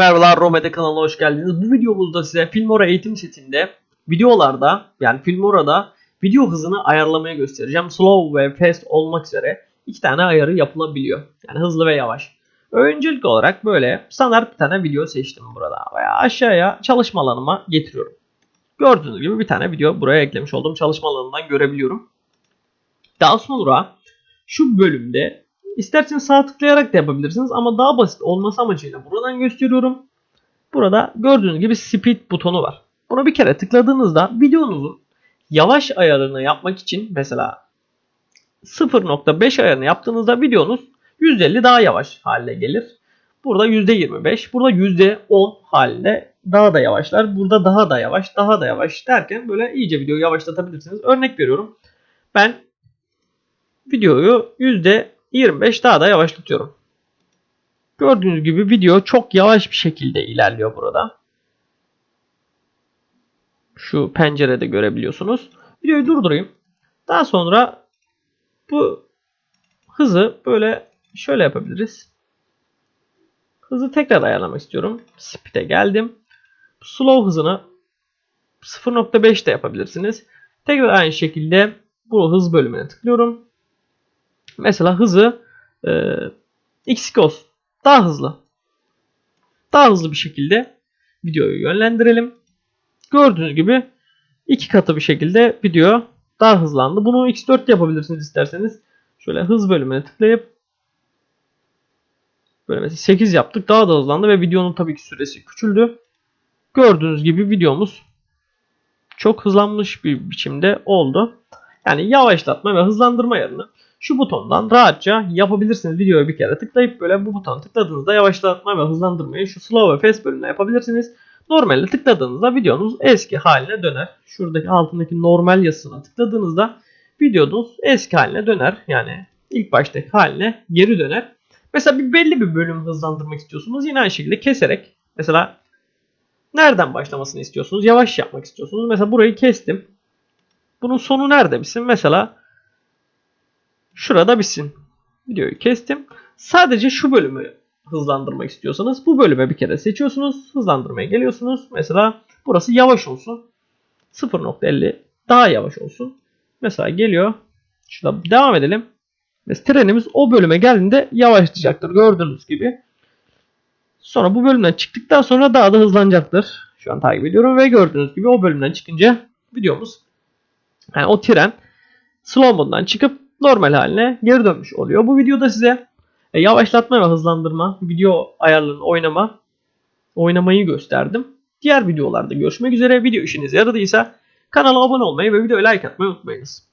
Merhabalar Romede kanalına hoş geldiniz. Bu videomuzda size Filmora eğitim setinde videolarda yani Filmora'da video hızını ayarlamaya göstereceğim. Slow ve fast olmak üzere iki tane ayarı yapılabiliyor. Yani hızlı ve yavaş. Öncelik olarak böyle standart bir tane video seçtim burada veya aşağıya çalışma alanıma getiriyorum. Gördüğünüz gibi bir tane video buraya eklemiş olduğum çalışma alanından görebiliyorum. Daha sonra şu bölümde isterseniz sağ tıklayarak da yapabilirsiniz ama daha basit olması amacıyla buradan gösteriyorum. Burada gördüğünüz gibi speed butonu var. Bunu bir kere tıkladığınızda videonuzun yavaş ayarını yapmak için mesela 0.5 ayarını yaptığınızda videonuz %50 daha yavaş hale gelir. Burada %25, burada %10 halinde daha da yavaşlar. Burada daha da yavaş, daha da yavaş derken böyle iyice videoyu yavaşlatabilirsiniz. Örnek veriyorum. Ben videoyu %25 daha da yavaşlatıyorum. Gördüğünüz gibi video çok yavaş bir şekilde ilerliyor burada. Şu pencerede görebiliyorsunuz. Videoyu durdurayım. Daha sonra bu hızı böyle şöyle yapabiliriz. Hızı tekrar ayarlamak istiyorum. Speed'e geldim. Slow hızını 0.5 de yapabilirsiniz. Tekrar aynı şekilde bu hız bölümüne tıklıyorum. Mesela hızı e, x olsun. Daha hızlı. Daha hızlı bir şekilde videoyu yönlendirelim. Gördüğünüz gibi iki katı bir şekilde video daha hızlandı. Bunu x4 yapabilirsiniz isterseniz. Şöyle hız bölümüne tıklayıp böyle mesela 8 yaptık. Daha da hızlandı ve videonun tabii ki süresi küçüldü. Gördüğünüz gibi videomuz çok hızlanmış bir biçimde oldu. Yani yavaşlatma ve hızlandırma yerine şu butondan rahatça yapabilirsiniz. Videoya bir kere tıklayıp böyle bu butona tıkladığınızda yavaşlatma ve hızlandırmayı şu slow ve fast bölümüne yapabilirsiniz. Normalde tıkladığınızda videonuz eski haline döner. Şuradaki altındaki normal yazısına tıkladığınızda videonuz eski haline döner. Yani ilk baştaki haline geri döner. Mesela bir belli bir bölüm hızlandırmak istiyorsunuz. Yine aynı şekilde keserek mesela nereden başlamasını istiyorsunuz? Yavaş yapmak istiyorsunuz. Mesela burayı kestim. Bunun sonu nerede bitsin? Mesela şurada bitsin. Videoyu kestim. Sadece şu bölümü hızlandırmak istiyorsanız bu bölüme bir kere seçiyorsunuz. Hızlandırmaya geliyorsunuz. Mesela burası yavaş olsun. 0.50 daha yavaş olsun. Mesela geliyor. Şurada devam edelim. Mesela trenimiz o bölüme geldiğinde yavaşlayacaktır. Gördüğünüz gibi. Sonra bu bölümden çıktıktan sonra daha da hızlanacaktır. Şu an takip ediyorum ve gördüğünüz gibi o bölümden çıkınca videomuz yani o tren slow moddan çıkıp normal haline geri dönmüş oluyor. Bu videoda size e, yavaşlatma ve hızlandırma, video ayarlarını oynama, oynamayı gösterdim. Diğer videolarda görüşmek üzere. Video işinize yaradıysa kanala abone olmayı ve videoya like atmayı unutmayınız.